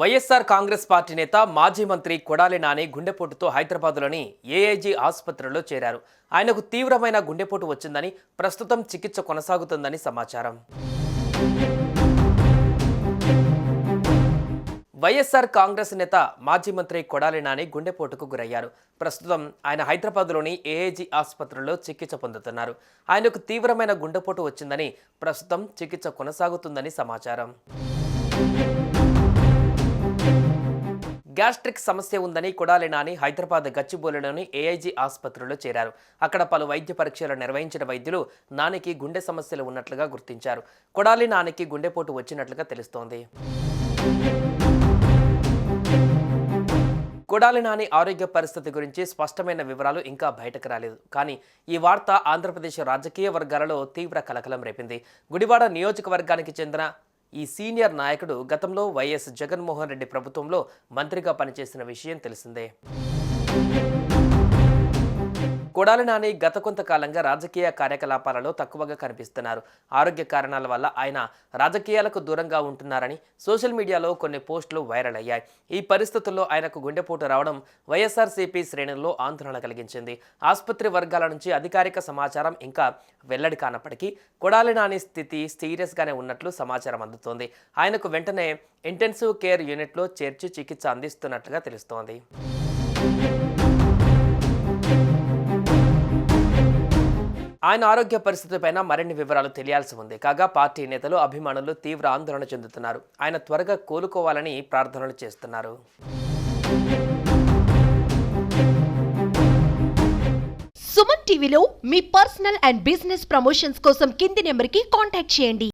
YSR Congress party నేత మాజీ మంత్రి కొడాలి నాని గుండెపోటుతో హైదరాబాద్లోని ఏఐజీ ఆసుపత్రిలో చేరారు. ఆయనకు తీవ్రమైన గుండెపోటు వచ్చిందని ప్రస్తుతం చికిత్స కొనసాగుతుందని సమాచారం. వైఎస్ఆర్ కాంగ్రెస్ నేత మాజీ మంత్రి కొడాలి నాని గుండెపోటుకు గురయ్యారు. ప్రస్తుతం ఆయన హైదరాబాద్లోని ఏఐజీ ఆసుపత్రిలో చికిత్స పొందుతున్నారు. ఆయనకు తీవ్రమైన గుండెపోటు వచ్చిందని ప్రస్తుతం చికిత్స కొనసాగుతుందని సమాచారం. గ్యాస్ట్రిక్ సమస్య ఉందని కొడాలి నాని హైదరాబాద్ గచ్చిబౌలిలోని ఏఐజీ ఆసుపత్రిలో చేరారు. అక్కడ పలు వైద్య పరీక్షలు నిర్వహించిన వైద్యులు నానికి గుండె సమస్యలు ఉన్నట్లుగా గుర్తించారు. కొడాలి నానికి గుండెపోటు వచ్చినట్లుగా తెలుస్తోంది. కొడాలి నాని ఆరోగ్య పరిస్థితి గురించి స్పష్టమైన వివరాలు ఇంకా బయటకు రాలేదు. కానీ ఈ వార్త ఆంధ్రప్రదేశ్ రాజకీయ వర్గాలలో తీవ్ర కలకలం రేపింది. గుడివాడ నియోజకవర్గానికి చెందిన ఈ సీనియర్ నాయకుడు గతంలో వైఎస్ జగన్మోహన్ రెడ్డి ప్రభుత్వంలో మంత్రిగా పనిచేసిన విషయం తెలిసిందే. కొడాలి నాని గత కొంతకాలంగా రాజకీయ కార్యకలాపాలలో తక్కువగా కనిపిస్తున్నారు. ఆరోగ్య కారణాల వల్ల ఆయన రాజకీయాలకు దూరంగా ఉంటున్నారని సోషల్ మీడియాలో కొన్ని పోస్టులు వైరల్ అయ్యాయి. ఈ పరిస్థితుల్లో ఆయనకు గుండెపోటు రావడం వైఎస్ఆర్సీపీ శ్రేణుల్లో ఆందోళన కలిగించింది. ఆసుపత్రి వర్గాల నుంచి అధికారిక సమాచారం ఇంకా వెల్లడి కానప్పటికీ కొడాలి నాని స్థితి సీరియస్గానే ఉన్నట్లు సమాచారం అందుతోంది. ఆయనకు వెంటనే ఇంటెన్సివ్ కేర్ యూనిట్లో చేర్చి చికిత్స అందిస్తున్నట్లుగా తెలుస్తోంది. ఆయన ఆరోగ్య పరిస్థితిపైన మరిన్ని వివరాలు తెలియాల్సి ఉంది. కాగా పార్టీ నేతలు అభిమానులు తీవ్ర ఆందోళన చెందుతున్నారు. ఆయన త్వరగా కోలుకోవాలని ప్రార్థనలు చేస్తున్నారు. సుమన్ టీవీలో మీ పర్సనల్ అండ్ బిజినెస్ ప్రమోషన్స్ కోసం కింది నెంబర్కి కాంటాక్ట్ చేయండి.